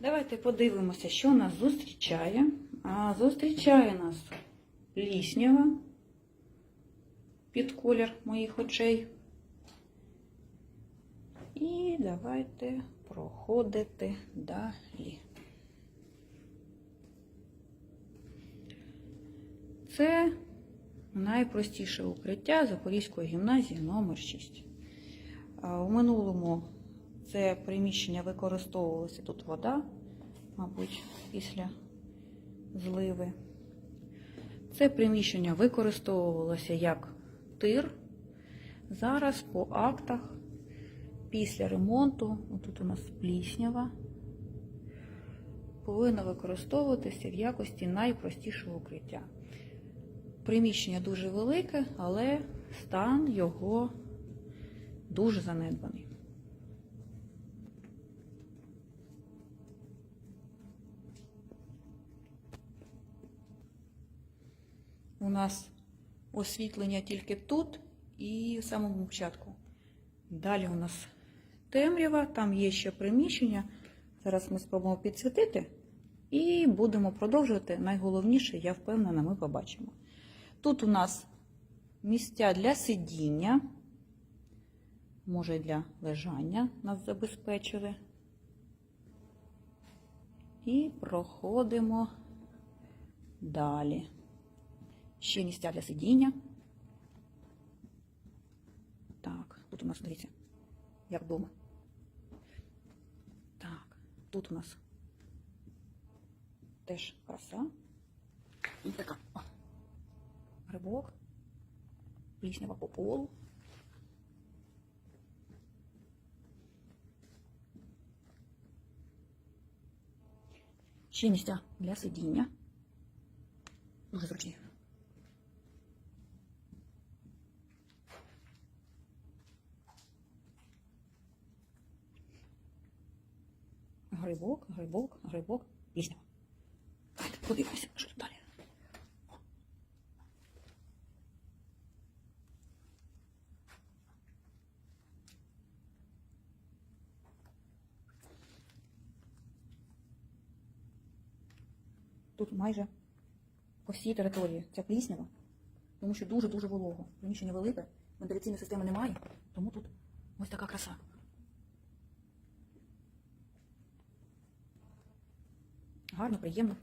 Давайте подивимося, що нас зустрічає. А зустрічає нас ліснява під колір моїх очей. І давайте проходити далі. Це найпростіше укриття Запорізької гімназії номер 6 У минулому це приміщення використовувалося тут вода, мабуть, після зливи. Це приміщення використовувалося як тир. Зараз по актах після ремонту, тут у нас пліснява, повинно використовуватися в якості найпростішого укриття. Приміщення дуже велике, але стан його дуже занедбаний. У нас освітлення тільки тут і в самому початку. Далі у нас темрява, там є ще приміщення. Зараз ми спробуємо підсвітити і будемо продовжувати. Найголовніше, я впевнена, ми побачимо. Тут у нас місця для сидіння, може для лежання нас забезпечили. І проходимо далі. Ще місця для сидіння. Так, тут у нас, дивіться, як вдома. Так, тут у нас теж краса. І така. О, грибок. Пліснява по полу. Ще місця для сидіння. Дуже зручні. Грибок, грибок, грибок, пісня. Давайте подивимося, що далі. Тут майже по всій території ця пліснява, тому що дуже-дуже волого. Приміщення велике, вентиляційної системи немає, тому тут ось така краса. Гарно, приємно.